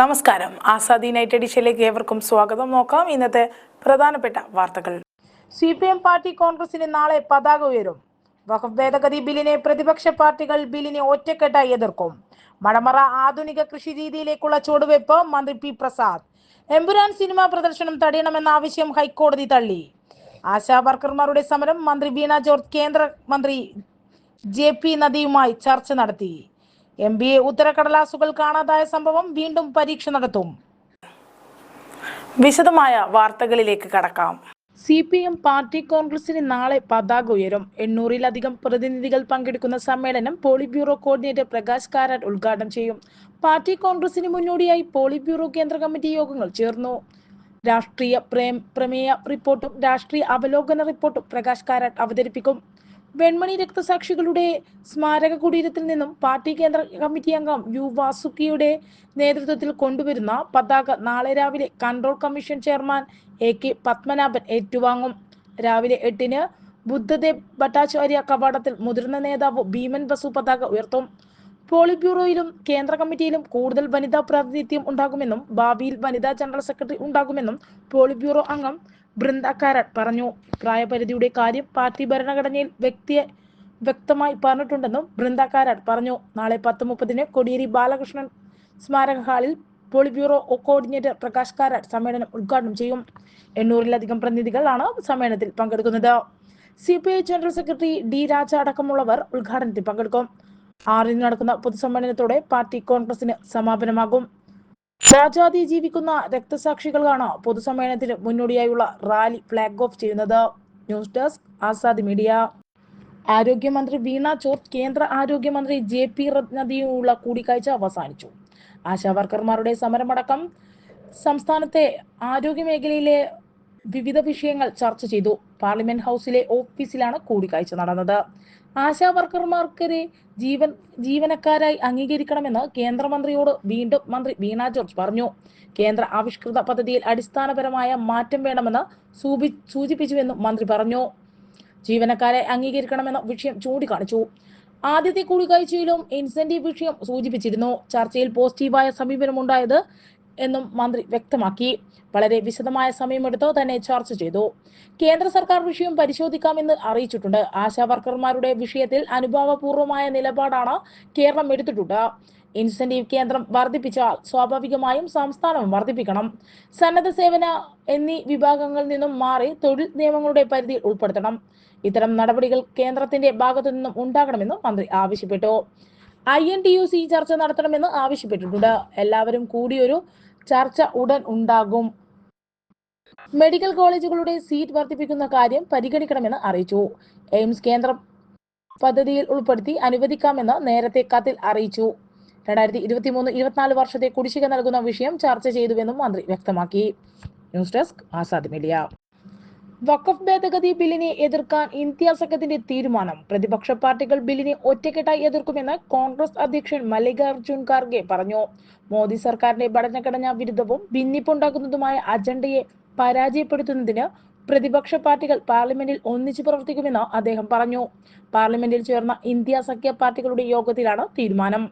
നമസ്കാരം. ആസാദി നൈറ്റ് എഡിഷനിലേക്ക് ഏവർക്കും സ്വാഗതം. നോക്കാം ഇന്നത്തെ പ്രധാനപ്പെട്ട വാർത്തകൾ. സി പി എം പാർട്ടി കോൺഗ്രസിന് നാളെ പതാക ഉയരും. വഖഫ് ഭേദഗതി ബില്ലിനെ പ്രതിപക്ഷ പാർട്ടികൾ ബില്ലിനെ ഒറ്റക്കെട്ടായി എതിർക്കും. മടമറ ആധുനിക കൃഷി രീതിയിലേക്കുള്ള ചുവടുവെപ്പ് മന്ത്രി പി പ്രസാദ്. എമ്പുരാൻ സിനിമ പ്രദർശനം തടയണമെന്ന ആവശ്യം ഹൈക്കോടതി തള്ളി. ആശാ വർക്കർമാരുടെ സമരം മന്ത്രി വീണ ജോർജ് കേന്ദ്രമന്ത്രി ജെ പി നദിയുമായി ചർച്ച നടത്തി. എം ബി എ ഉത്തരക്കടലാസുകൾ കാണാതായ സംഭവം വീണ്ടും പരീക്ഷ നടത്തും. വിശദമായ വാർത്തകളിലേക്ക് കടക്കാം. സി പി എം പാർട്ടി കോൺഗ്രസിന് നാളെ പതാക ഉയരും. എണ്ണൂറിലധികം പ്രതിനിധികൾ പങ്കെടുക്കുന്ന സമ്മേളനം polit bureau coordinator Prakash Karat ഉദ്ഘാടനം ചെയ്യും. പാർട്ടി കോൺഗ്രസിന് മുന്നോടിയായി പോളിറ്റ് ബ്യൂറോ കേന്ദ്ര കമ്മിറ്റി യോഗങ്ങൾ ചേർന്നു. രാഷ്ട്രീയ പ്രേം പ്രമേയ റിപ്പോർട്ടും രാഷ്ട്രീയ അവലോകന റിപ്പോർട്ടും പ്രകാശ് കാരാട്ട് അവതരിപ്പിക്കും. വെൺമണി രക്തസാക്ഷികളുടെ സ്മാരക കുടീരത്തിൽ നിന്നും പാർട്ടി കേന്ദ്ര കമ്മിറ്റി അംഗം യു വാസുക്കിയുടെ നേതൃത്വത്തിൽ കൊണ്ടുവരുന്ന പതാക നാളെ രാവിലെ control commission chairman A K Padmanabhan ഏറ്റുവാങ്ങും. രാവിലെ എട്ടിന് ബുദ്ധദേവ് ഭട്ടാചാര്യ കവാടത്തിൽ മുതിർന്ന നേതാവ് ഭീമൻ ബസു പതാക ഉയർത്തും. പോളിറ്റ് ബ്യൂറോയിലും കേന്ദ്ര കമ്മിറ്റിയിലും കൂടുതൽ വനിതാ പ്രാതിനിധ്യം ഉണ്ടാകുമെന്നും ഭാവിയിൽ വനിതാ ജനറൽ സെക്രട്ടറി ഉണ്ടാകുമെന്നും പോളിറ്റ് ബ്യൂറോ അംഗം ബൃന്ദ കാരട്ട് പറഞ്ഞു. പ്രായപരിധിയുടെ കാര്യം പാർട്ടി ഭരണഘടനയിൽ വ്യക്തിയെ വ്യക്തമായി പറഞ്ഞിട്ടുണ്ടെന്നും ബൃന്ദ കാരാട്ട് പറഞ്ഞു. നാളെ പത്ത് മുപ്പതിന് കോടിയേരി ബാലകൃഷ്ണൻ സ്മാരക ഹാളിൽ polit bureau coordinator Prakash Karat സമ്മേളനം ഉദ്ഘാടനം ചെയ്യും. എണ്ണൂറിലധികം പ്രതിനിധികളാണ് സമ്മേളനത്തിൽ പങ്കെടുക്കുന്നത്. C P I general secretary D Raja അടക്കമുള്ളവർ ഉദ്ഘാടനത്തിൽ പങ്കെടുക്കും. ആറിന് നടക്കുന്ന പൊതുസമ്മേളനത്തോടെ പാർട്ടി കോൺഗ്രസിന് സമാപനമാകും. രാജാതി ജീവിക്കുന്ന രക്തസാക്ഷികളാണ് പൊതുസമ്മേളനത്തിന് മുന്നോടിയായുള്ള റാലി ഫ്ലാഗ് ഓഫ് ചെയ്യുന്നത്. News desk Azad media. ആരോഗ്യമന്ത്രി വീണ ചോദ് കേന്ദ്ര ആരോഗ്യമന്ത്രി ജെ പി റത്നദിയുമുള്ള കൂടിക്കാഴ്ച അവസാനിച്ചു. ആശാവർക്കർമാരുടെ സമരമടക്കം സംസ്ഥാനത്തെ ആരോഗ്യ മേഖലയിലെ വിവിധ വിഷയങ്ങൾ ചർച്ച ചെയ്തു. പാർലമെന്റ് ഹൗസിലെ ഓഫീസിലാണ് കൂടിക്കാഴ്ച നടന്നത്. ആശാ വർക്കർമാർക്കെതിരെ ജീവൻ ജീവനക്കാരായി അംഗീകരിക്കണമെന്ന് കേന്ദ്രമന്ത്രിയോട് വീണ്ടും മന്ത്രി വീണ ജോർജ് പറഞ്ഞു. കേന്ദ്ര ആവിഷ്കൃത പദ്ധതിയിൽ അടിസ്ഥാനപരമായ മാറ്റം വേണമെന്ന് സൂചി സൂചിപ്പിച്ചുവെന്നും മന്ത്രി പറഞ്ഞു. ജീവനക്കാരെ അംഗീകരിക്കണമെന്ന വിഷയം ചൂണ്ടിക്കാണിച്ചു. ആദ്യത്തെ കൂടിക്കാഴ്ചയിലും ഇൻസെന്റീവ് വിഷയം സൂചിപ്പിച്ചിരുന്നു. ചർച്ചയിൽ പോസിറ്റീവായ സമീപനമുണ്ടായത് എന്നും മന്ത്രി വ്യക്തമാക്കി. വളരെ വിശദമായ സമയമെടുത്ത് തന്നെ ചർച്ച ചെയ്തു. കേന്ദ്ര സർക്കാർ വിഷയം പരിശോധിക്കാമെന്ന് അറിയിച്ചിട്ടുണ്ട്. ആശാ വർക്കർമാരുടെ വിഷയത്തിൽ അനുഭാവപൂർവമായ നിലപാടാണ് കേരളം എടുത്തിട്ടുണ്ട്. ഇൻസെന്റീവ് കേന്ദ്രം വർദ്ധിപ്പിച്ചാൽ സ്വാഭാവികമായും സംസ്ഥാനം വർദ്ധിപ്പിക്കണം. സന്നദ്ധ സേവന എന്നീ വിഭാഗങ്ങളിൽ നിന്നും മാറി തൊഴിൽ നിയമങ്ങളുടെ പരിധിയിൽ ഉൾപ്പെടുത്തണം. ഇത്തരം നടപടികൾ കേന്ദ്രത്തിന്റെ ഭാഗത്തു നിന്നും ഉണ്ടാകണമെന്നും മന്ത്രി ആവശ്യപ്പെട്ടു. I N T U C ചർച്ച നടത്തണമെന്ന് ആവശ്യപ്പെട്ടിട്ടുണ്ട്. എല്ലാവരും കൂടിയൊരു ചർച്ച ഉടൻ ഉണ്ടാകും. മെഡിക്കൽ കോളേജുകളുടെ സീറ്റ് വർദ്ധിപ്പിക്കുന്ന കാര്യം പരിഗണിക്കണമെന്ന് അറിയിച്ചു. എയിംസ് കേന്ദ്ര പദ്ധതിയിൽ ഉൾപ്പെടുത്തി അനുവദിക്കാമെന്ന് നേരത്തെ കത്തിൽ അറിയിച്ചു. രണ്ടായിരത്തി ഇരുപത്തി മൂന്ന് ഇരുപത്തിനാല് വർഷത്തെ കുടിശ്ശിക നൽകുന്ന വിഷയം ചർച്ച ചെയ്തുവെന്നും മന്ത്രി വ്യക്തമാക്കി. News desk Azad media. വഖഫ് ഭേദഗതി ബില്ലിനെ എതിർക്കാൻ ഇന്ത്യ സംഘത്തിന്റെ തീരുമാനം. പ്രതിപക്ഷ പാർട്ടികൾ ബില്ലിനെ ഒറ്റക്കെട്ടായി എതിർക്കുമെന്ന് കോൺഗ്രസ് അധ്യക്ഷൻ മല്ലികാർജുൻ ഖാർഗെ പറഞ്ഞു. മോദി സർക്കാരിന്റെ ഭരണഘടനാ വിരുദ്ധവും ഭിന്നിപ്പുണ്ടാക്കുന്നതുമായ അജണ്ടയെ പരാജയപ്പെടുത്തുന്നതിന് പ്രതിപക്ഷ പാർട്ടികൾ പാർലമെന്റിൽ ഒന്നിച്ചു പ്രവർത്തിക്കുമെന്ന് അദ്ദേഹം പറഞ്ഞു. പാർലമെന്റിൽ ചേർന്ന ഇന്ത്യ സഖ്യ പാർട്ടികളുടെ യോഗത്തിലാണ് തീരുമാനം.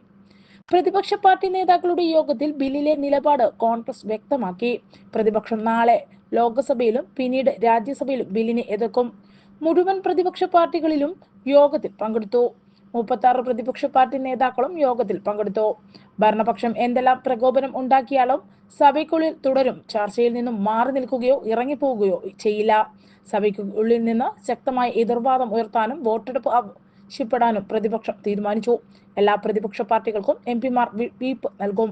പ്രതിപക്ഷ പാർട്ടി നേതാക്കളുടെ യോഗത്തിൽ ബില്ലിലെ നിലപാട് കോൺഗ്രസ് വ്യക്തമാക്കി. പ്രതിപക്ഷം നാളെ ലോക്സഭയിലും പിന്നീട് രാജ്യസഭയിലും ബില്ലിനെ എതിർക്കും. മുഴുവൻ പ്രതിപക്ഷ പാർട്ടികളിലും യോഗത്തിൽ പങ്കെടുത്തു. മുപ്പത്തി പ്രതിപക്ഷ പാർട്ടി നേതാക്കളും യോഗത്തിൽ പങ്കെടുത്തു. ഭരണപക്ഷം എന്തെല്ലാം പ്രകോപനം ഉണ്ടാക്കിയാലും സഭയ്ക്കുള്ളിൽ തുടരും. ചർച്ചയിൽ നിന്നും മാറി നിൽക്കുകയോ ഇറങ്ങിപ്പോവുകയോ ചെയ്യില്ല. സഭയ്ക്കുള്ളിൽ നിന്ന് ശക്തമായ എതിർവാദം ഉയർത്താനും വോട്ടെടുപ്പ് ആവശ്യപ്പെടാനും പ്രതിപക്ഷം തീരുമാനിച്ചു. എല്ലാ പ്രതിപക്ഷ പാർട്ടികൾക്കും എം പിമാർ വീപ്പ് നൽകും.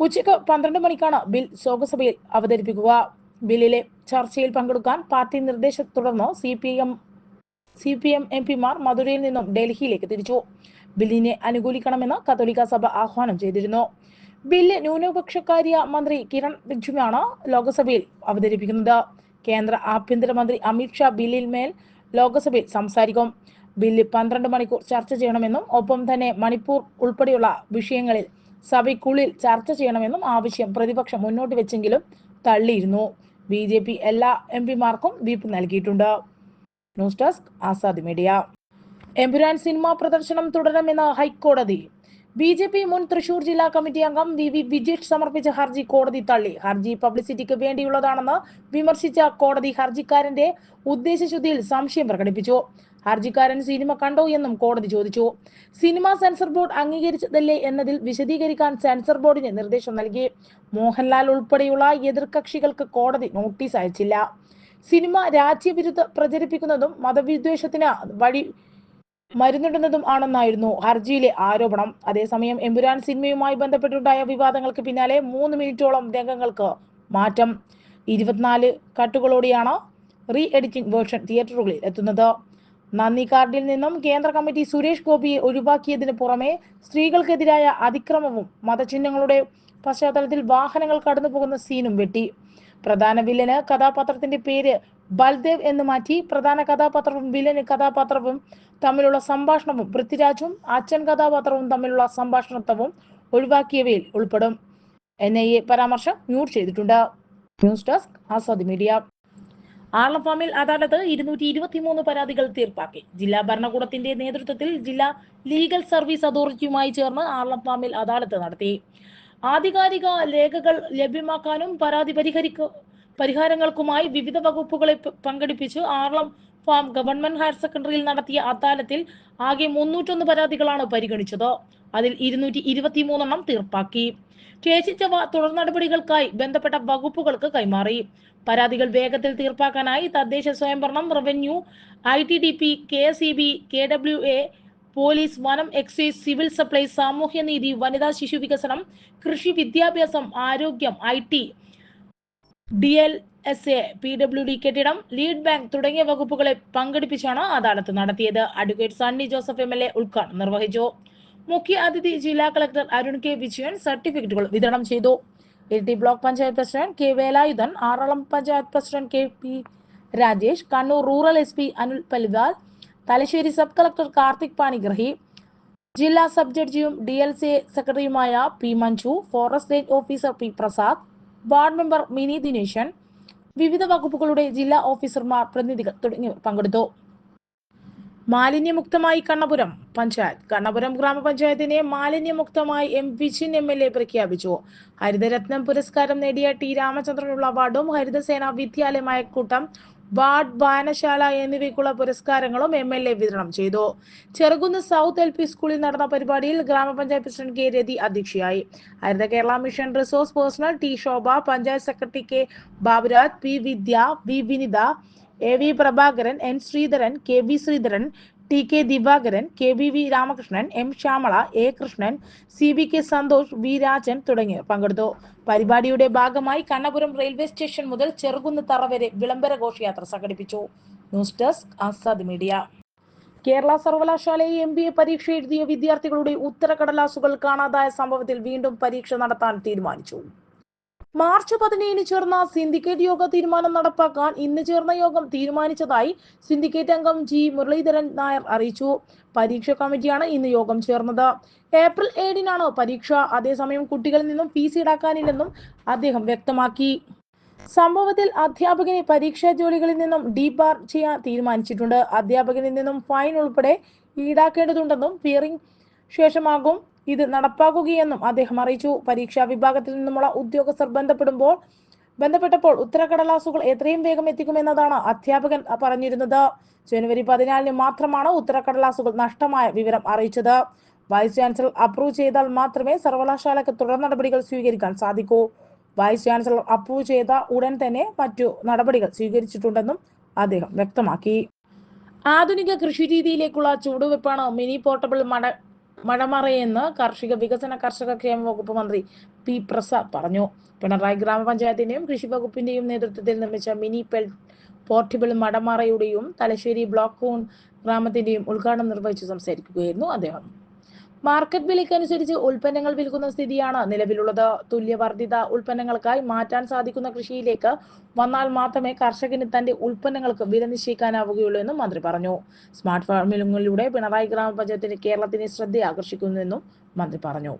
ഉച്ചയ്ക്ക് പന്ത്രണ്ട് മണിക്കാണ് ബിൽ ലോക്സഭയിൽ അവതരിപ്പിക്കുക. ബില്ലിലെ ചർച്ചയിൽ പങ്കെടുക്കാൻ പാർട്ടി നിർദ്ദേശത്തെ തുടർന്ന് C P M C P M M പിമാർ മധുരയിൽ നിന്നും ഡൽഹിയിലേക്ക് തിരിച്ചു. ബില്ലിനെ അനുകൂലിക്കണമെന്ന് കത്തോലിക്ക സഭ ആഹ്വാനം ചെയ്തിരുന്നു. ബില്ല് ന്യൂനപക്ഷകാര്യ മന്ത്രി കിരൺ റിജിജുവാണ് ലോക്സഭയിൽ അവതരിപ്പിക്കുന്നത്. കേന്ദ്ര ആഭ്യന്തരമന്ത്രി അമിത്ഷാ ബില്ലിൽ മേൽ ലോക്സഭയിൽ സംസാരിക്കും. ബില്ല് പന്ത്രണ്ട് മണിക്കൂർ ചർച്ച ചെയ്യണമെന്നും ഒപ്പം തന്നെ മണിപ്പൂർ ഉൾപ്പെടെയുള്ള വിഷയങ്ങളിൽ സഭയ്ക്കുള്ളിൽ ചർച്ച ചെയ്യണമെന്നും ആവശ്യം പ്രതിപക്ഷം മുന്നോട്ട് വെച്ചെങ്കിലും തള്ളിയിരുന്നു. ബി ജെ പി എല്ലാ എം പിമാർക്കും വിപ്പ് നൽകിയിട്ടുണ്ട്. News desk Azad media. Empuraan cinema പ്രദർശനം തുടരണമെന്ന് ഹൈക്കോടതി. ബി ജെ പി മുൻ തൃശൂർ ജില്ലാ കമ്മിറ്റി അംഗം വി വി വിജേഷ് സമർപ്പിച്ച ഹർജി കോടതി തള്ളി. ഹർജി പബ്ലിസിറ്റിക്ക് വേണ്ടിയുള്ളതാണെന്ന് വിമർശിച്ച കോടതി ഹർജിക്കാരന്റെ ഉദ്ദേശശുദ്ധിയിൽ സംശയം പ്രകടിപ്പിച്ചു. ഹർജിക്കാരൻ സിനിമ കണ്ടോ എന്നും കോടതി ചോദിച്ചു. സിനിമ സെൻസർ ബോർഡ് അംഗീകരിച്ചതല്ലേ എന്നതിൽ വിശദീകരിക്കാൻ സെൻസർ ബോർഡിന് നിർദ്ദേശം നൽകി. മോഹൻലാൽ ഉൾപ്പെടെയുള്ള എതിർകക്ഷികൾക്ക് കോടതി നോട്ടീസ് അയച്ചില്ല. സിനിമ രാജ്യവിരുദ്ധ പ്രചരിപ്പിക്കുന്നതും മതവിദ്വേഷത്തിന് വഴി മരുന്നിടുന്നതും ആണെന്നായിരുന്നു ഹർജിയിലെ ആരോപണം. അതേസമയം എമ്പുരാൻ സിനിമയുമായി ബന്ധപ്പെട്ടുണ്ടായ വിവാദങ്ങൾക്ക് പിന്നാലെ മൂന്ന് മിനിറ്റോളം രംഗങ്ങൾക്ക് മാറ്റം. ഇരുപത്തിനാല് കട്ടുകളോടെയാണ് റീ എഡിറ്റിംഗ് വേർഷൻ തിയേറ്ററുകളിൽ എത്തുന്നത്. നന്ദി കാർഡിൽ നിന്നും കേന്ദ്ര കമ്മിറ്റി സുരേഷ് ഗോപിയെ ഒഴിവാക്കിയതിന് പുറമെ സ്ത്രീകൾക്കെതിരായ അതിക്രമവും മതചിഹ്നങ്ങളുടെ പശ്ചാത്തലത്തിൽ വാഹനങ്ങൾ കടന്നുപോകുന്ന സീനും വെട്ടി. പ്രധാന വില്ലന് കഥാപാത്രത്തിന്റെ പേര് ബൽദേവ് എന്ന് മാറ്റി പ്രധാന കഥാപാത്രവും വില്ലന് കഥാപാത്രവും തമ്മിലുള്ള സംഭാഷണവും പൃഥ്വിരാജും അച്ഛൻ കഥാപാത്രവും തമ്മിലുള്ള സംഭാഷണത്വവും ഒഴിവാക്കിയവയിൽ ഉൾപ്പെടും. എൻ ഐ എ പരാമർശം മ്യൂട്ട് ചെയ്തിട്ടുണ്ട്. News desk Azad media. ആർലഫാമിൽ അദാലത്ത് ഇരുന്നൂറ്റി ഇരുപത്തിമൂന്ന് പരാതികൾ തീർപ്പാക്കി. ജില്ലാ ഭരണകൂടത്തിന്റെ നേതൃത്വത്തിൽ ജില്ലാ ലീഗൽ സർവീസ് അതോറിറ്റിയുമായി ചേർന്ന് ആർലഫാമിൽ അദാലത്ത് നടത്തി. ആധികാരിക രേഖകൾ ലഭ്യമാക്കാനും പരാതി പരിഹരിക്ക പരിഹാരങ്ങൾക്കുമായി വിവിധ വകുപ്പുകളെ പങ്കെടുപ്പിച്ച് ആർളം ഫാം ഗവൺമെന്റ് ഹയർ സെക്കൻഡറിയിൽ നടത്തിയ അദാലത്തിൽ ആകെ മുന്നൂറ്റൊന്ന് പരാതികളാണ് പരിഗണിച്ചത്. അതിൽ ഇരുന്നൂറ്റി ഇരുപത്തിമൂന്നെണ്ണം തീർപ്പാക്കി. ശേഷിച്ചവ തുടർ നടപടികൾക്കായി ബന്ധപ്പെട്ട വകുപ്പുകൾക്ക് കൈമാറി. പരാതികൾ വേഗത്തിൽ തീർപ്പാക്കാനായി തദ്ദേശ സ്വയംഭരണം revenue I T D P K S E B K W A police വനം എക്സൈസ് സിവിൽ സപ്ലൈസ് സാമൂഹ്യനീതി വനിതാ ശിശു വികസനം കൃഷി വിദ്യാഭ്യാസം ആരോഗ്യം I T D L S A P W D കെട്ടിടം ലീഡ് ബാങ്ക് തുടങ്ങിയ വകുപ്പുകളെ പങ്കെടുപ്പിച്ചാണ് അദാലത്ത് നടത്തിയത്. Advocate Sunny Joseph M L A ഉദ്ഘാടനം നിർവഹിച്ചു. മുഖ്യ അതിഥി ജില്ലാ കളക്ടർ അരുൺ കെ വിജയൻ സർട്ടിഫിക്കറ്റുകൾ വിതരണം ചെയ്തു. Iritty block panchayat president K Velayudhan Aralam panchayat president K P Rajesh Kannur rural S P Anil Palithal Thalassery sub collector Karthik Panigrahi ജില്ലാ sub ജഡ്ജിയും ഡി എൽ സി സെക്രട്ടറിയുമായ P Manju forest range officer P Prasad ward member Mini Dineshan വിവിധ വകുപ്പുകളുടെ ജില്ലാ ഓഫീസർമാർ പ്രതിനിധികൾ തുടങ്ങിയവർ പങ്കെടുത്തു. മാലിന്യമുക്തമായി കണ്ണപുരം പഞ്ചായത്ത്. കണ്ണപുരം ഗ്രാമപഞ്ചായത്തിനെ മാലിന്യമുക്തമായി M Vijin M L A പ്രഖ്യാപിച്ചു. ഹരിതരത്നം പുരസ്കാരം നേടിയ ടി രാമചന്ദ്രനുള്ള അവാർഡും ഹരിതസേന വിദ്യാലയമായ കൂട്ടം വാർഡ് വായനശാല എന്നിവയ്ക്കുള്ള പുരസ്കാരങ്ങളും എം എൽ എ വിതരണം ചെയ്തു. ചെറുകുന്ന് സൗത്ത് എൽ പി സ്കൂളിൽ നടന്ന പരിപാടിയിൽ ഗ്രാമപഞ്ചായത്ത് പ്രസിഡന്റ് കെ രതി അധ്യക്ഷയായി. Haritha Kerala mission resource personal T Shobha panchayat secretary K Baburaj P Vidya V Vinitha A V Prabhakaran N Sreedharan K V Sreedharan T K Divakaran K V V Ramakrishnan M Shyamala A Krishnan C V K Santhosh V Rajan തുടങ്ങിയവർ പങ്കെടുത്തു. പരിപാടിയുടെ ഭാഗമായി Kannapuram railway station മുതൽ ചെറുകുന്ന് തറ വരെ വിളംബര ഘോഷയാത്ര സംഘടിപ്പിച്ചു. News desk Azad media. Kerala സർവകലാശാലയിൽ എം ബി എ പരീക്ഷ എഴുതിയ വിദ്യാർത്ഥികളുടെ ഉത്തരക്കടലാസുകൾ കാണാതായ സംഭവത്തിൽ വീണ്ടും പരീക്ഷ നടത്താൻ തീരുമാനിച്ചു. മാർച്ച് പതിനേഴിന് ചേർന്ന സിൻഡിക്കേറ്റ് യോഗ തീരുമാനം നടപ്പാക്കാൻ ഇന്ന് ചേർന്ന യോഗം തീരുമാനിച്ചതായി സിൻഡിക്കേറ്റ് അംഗം ജി മുരളീധരൻ നായർ അറിയിച്ചു. പരീക്ഷ കമ്മിറ്റിയാണ് ഇന്ന് യോഗം ചേർന്നത്. ഏപ്രിൽ ഏഴിനാണ് പരീക്ഷ. അതേസമയം കുട്ടികളിൽ നിന്നും ഫീസ് ഈടാക്കാനില്ലെന്നും അദ്ദേഹം വ്യക്തമാക്കി. സംഭവത്തിൽ അധ്യാപകനെ പരീക്ഷാ ജോലികളിൽ നിന്നും ഡീബാർ ചെയ്യാൻ തീരുമാനിച്ചിട്ടുണ്ട്. അധ്യാപകനിൽ നിന്നും ഫൈൻ ഉൾപ്പെടെ ഈടാക്കേണ്ടതുണ്ടെന്നും ഹിയറിംഗ് ശേഷമാകും. ഇത് നടപ്പാക്കുകയെന്നും അദ്ദേഹം അറിയിച്ചു. പരീക്ഷാ വിഭാഗത്തിൽ നിന്നുമുള്ള ഉദ്യോഗസ്ഥർ ബന്ധപ്പെടുമ്പോൾ ബന്ധപ്പെട്ടപ്പോൾ ഉത്തരക്കടലാസുകൾ എത്രയും വേഗം എത്തിക്കുമെന്നതാണ് അധ്യാപകൻ പറഞ്ഞിരുന്നത്. ജനുവരി പതിനാലിന് മാത്രമാണ് ഉത്തരക്കടലാസുകൾ നഷ്ടമായ വിവരം അറിയിച്ചത്. വൈസ് ചാൻസലർ അപ്രൂവ് ചെയ്താൽ മാത്രമേ സർവകലാശാലയ്ക്ക് തുടർ നടപടികൾ സ്വീകരിക്കാൻ സാധിക്കൂ. വൈസ് ചാൻസലർ അപ്രൂവ് ചെയ്ത ഉടൻ തന്നെ മറ്റു നടപടികൾ സ്വീകരിച്ചിട്ടുണ്ടെന്നും അദ്ദേഹം വ്യക്തമാക്കി. ആധുനിക കൃഷി രീതിയിലേക്കുള്ള ചുവടുവെപ്പാണ് മിനി പോർട്ടബിൾ മട മഴമറയെന്ന് കാർഷിക വികസന കർഷക ക്ഷേമ വകുപ്പ് മന്ത്രി പി പ്രസാദ് പറഞ്ഞു. പിണറായി ഗ്രാമപഞ്ചായത്തിന്റെയും കൃഷി വകുപ്പിന്റെയും നേതൃത്വത്തിൽ നിർമ്മിച്ച മിനി പെൽ പോർട്ടബിൾ മടമറയുടെയും തലശ്ശേരി ബ്ലോക്ക് ഗ്രാമത്തിന്റെയും ഉദ്ഘാടനം നിർവഹിച്ച് സംസാരിക്കുകയായിരുന്നു അദ്ദേഹം. മാർക്കറ്റ് വിലയ്ക്കനുസരിച്ച് ഉൽപ്പന്നങ്ങൾ വിൽക്കുന്ന സ്ഥിതിയാണ് നിലവിലുള്ളത്. തുല്യവർദ്ധിത ഉൽപ്പന്നങ്ങൾക്കായി മാറ്റാൻ സാധിക്കുന്ന കൃഷിയിലേക്ക് വന്നാൽ മാത്രമേ കർഷകന് തന്റെ ഉൽപ്പന്നങ്ങൾക്ക് വില നിശ്ചയിക്കാനാവുകയുള്ളൂ എന്നും മന്ത്രി പറഞ്ഞു. സ്മാർട്ട് ഫാമിംഗിലൂടെ പിണറായി ഗ്രാമപഞ്ചായത്തിന് കേരളത്തിന് ശ്രദ്ധ ആകർഷിക്കുന്നുവെന്നും മന്ത്രി പറഞ്ഞു.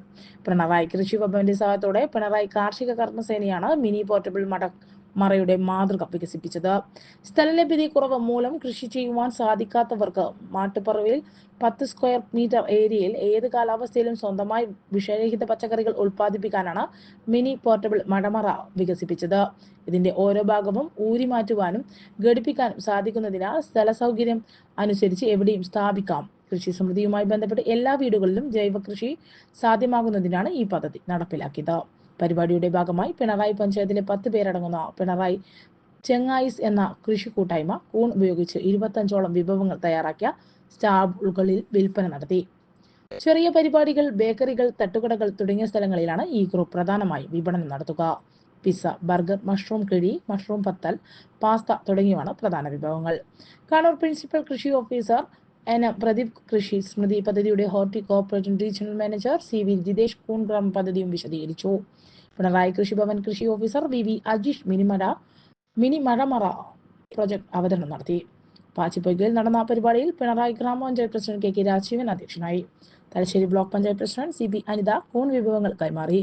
പിണറായി കൃഷി വകുപ്പിന്റെ സഹായത്തോടെ പിണറായി കാർഷിക കർമ്മസേനയാണ് മിനി പോർട്ടബിൾ മട മറയുടെ മാതൃക വികസിപ്പിച്ചത്. സ്ഥലലഭ്യത കുറവ് മൂലം കൃഷി ചെയ്യുവാൻ സാധിക്കാത്തവർക്ക് മാട്ടുപറവിൽ പത്ത് സ്ക്വയർ മീറ്റർ ഏരിയയിൽ ഏത് കാലാവസ്ഥയിലും സ്വന്തമായി വിഷരഹിത പച്ചക്കറികൾ ഉൽപ്പാദിപ്പിക്കാനാണ് മിനി പോർട്ടബിൾ മടമറ വികസിപ്പിച്ചത്. ഇതിന്റെ ഓരോ ഭാഗവും ഊരി മാറ്റുവാനും ഘടിപ്പിക്കാനും സാധിക്കുന്നതിനാൽ സ്ഥല സൗകര്യം അനുസരിച്ച് എവിടെയും സ്ഥാപിക്കാം. കൃഷി സമൃദ്ധിയുമായി ബന്ധപ്പെട്ട് എല്ലാ വീടുകളിലും ജൈവ കൃഷി സാധ്യമാകുന്നതിനാണ് ഈ പദ്ധതി നടപ്പിലാക്കിയത്. പരിപാടിയുടെ ഭാഗമായി പിണറായി പഞ്ചായത്തിലെ പത്ത് പേരടങ്ങുന്ന പിണറായി ചെങ്ങായിസ് എന്ന കൃഷി കൂട്ടായ്മ കൂൺ ഉപയോഗിച്ച് ഇരുപത്തഞ്ചോളം വിഭവങ്ങൾ തയ്യാറാക്കിയ സ്റ്റാളുകളിൽ വിൽപ്പന നടത്തി. ചെറിയ പരിപാടികൾ ബേക്കറികൾ തട്ടുകടകൾ തുടങ്ങിയ സ്ഥലങ്ങളിലാണ് ഈ ഗ്രൂപ്പ് പ്രധാനമായും വിപണനം നടത്തുക. പിസ്സ ബർഗർ മഷ്റൂം കിഴി മഷ്റൂം പത്തൽ പാസ്ത തുടങ്ങിയവയാണ് പ്രധാന വിഭവങ്ങൾ. കണ്ണൂർ പ്രിൻസിപ്പൽ കൃഷി ഓഫീസർ എൻ പ്രദീപ് കൃഷി സ്മൃതി പദ്ധതിയുടെ horti corporative regional manager C V Jithesh കൂൺഗ്രാം പദ്ധതിയും വിശദീകരിച്ചു. പിണറായി കൃഷിഭവൻ കൃഷി ഓഫീസർ വി വി അജീഷ് മിനിമര മിനി മഴമറ പ്രൊജക്ട് അവതരണം നടത്തി. പാച്ചിപ്പൊയ്കയിൽ നടന്ന പരിപാടിയിൽ പിണറായി ഗ്രാമപഞ്ചായത്ത് പ്രസിഡന്റ് കെ കെ രാജീവൻ അധ്യക്ഷനായി. Thalassery block panchayat president C B Anitha കൂൺ വിഭവങ്ങൾ കൈമാറി.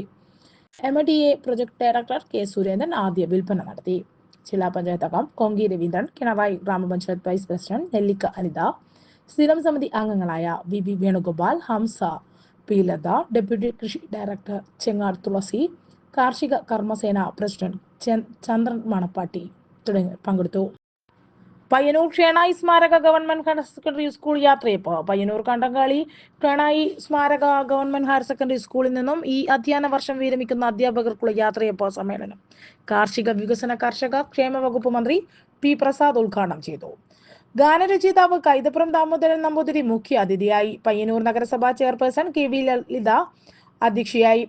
M D A project director K Surendran ആദ്യ വിൽപ്പന നടത്തി. ജില്ലാ പഞ്ചായത്ത് അംഗം കൊങ്കി രവീന്ദ്രൻ കിണറായി ഗ്രാമപഞ്ചായത്ത് വൈസ് പ്രസിഡന്റ് നെല്ലിക്ക അനിത സ്ഥിരം സമിതി അംഗങ്ങളായ V V Venugopal Hamza P Latha deputy കൃഷി ഡയറക്ടർ ചെങ്ങാർ തുളസി കാർഷിക കർമ്മസേന പ്രസിഡന്റ് ചന്ദ്രൻ മണപ്പാട്ടി തുടങ്ങി പങ്കെടുത്തു. പയ്യന്നൂർ ഷേണായി സ്മാരക ഗവൺമെന്റ് ഹയർ സെക്കൻഡറി സ്കൂൾ യാത്രയപ്പ് പയ്യന്നൂർ കണ്ടങ്കാളി ഷേണായി സ്മാരക ഗവൺമെന്റ് ഹയർ സെക്കൻഡറി സ്കൂളിൽ നിന്നും ഈ അധ്യയന വർഷം വിരമിക്കുന്ന അധ്യാപകർക്കുള്ള യാത്രയപ്പ് സമ്മേളനം. കാർഷിക വികസന കർഷക ക്ഷേമ വകുപ്പ് മന്ത്രി പി പ്രസാദ് ഉദ്ഘാടനം ചെയ്തു. ഗാനരചയിതാവ് കൈതപ്പുറം ദാമോദരൻ നമ്പൂതിരി മുഖ്യ അതിഥിയായി പയ്യന്നൂർ നഗരസഭാ ചെയർപേഴ്സൺ കെ വി ലളിത അധ്യക്ഷയായി.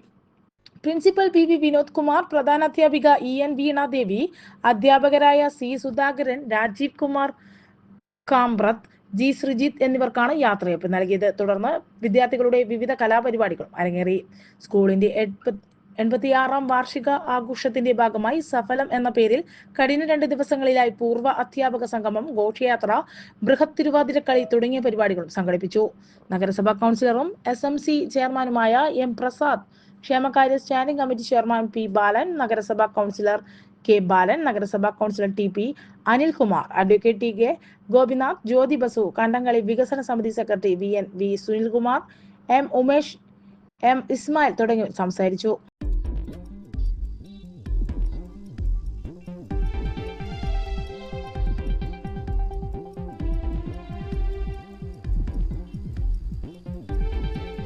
Principal P V Vinod Kumar പ്രധാന അധ്യാപിക ഇ എൻ വീണാദേവി അധ്യാപകരായ സി സുധാകരൻ രാജീവ് കുമാർ കാംബ്രത് ജി ശ്രീജിത്ത് എന്നിവർക്കാണ് യാത്രയപ്പ് നൽകിയത്. തുടർന്ന് വിദ്യാർത്ഥികളുടെ വിവിധ കലാപരിപാടികളും അരങ്ങേറി. സ്കൂളിന്റെ എൺപത്തിയാറാം വാർഷിക ആഘോഷത്തിന്റെ ഭാഗമായി സഫലം എന്ന പേരിൽ കഴിഞ്ഞ രണ്ട് ദിവസങ്ങളിലായി പൂർവ അധ്യാപക സംഗമം ഘോഷയാത്ര ബൃഹത് തിരുവാതിരക്കളി തുടങ്ങിയ പരിപാടികളും സംഘടിപ്പിച്ചു. നഗരസഭാ കൗൺസിലറും എസ് എം സി ചെയർമാനുമായ എം പ്രസാദ് ക്ഷേമകാര്യ standing committee chairman P Balan നഗരസഭാ കൗൺസിലർ കെ ബാലൻ നഗരസഭാ councillor T P Anilkumar advocate T K Gopinath Jyothi Basu Kandangali വികസന സമിതി secretary V N V Sunilkumar M Umesh M Ismail തുടങ്ങിയവർ സംസാരിച്ചു.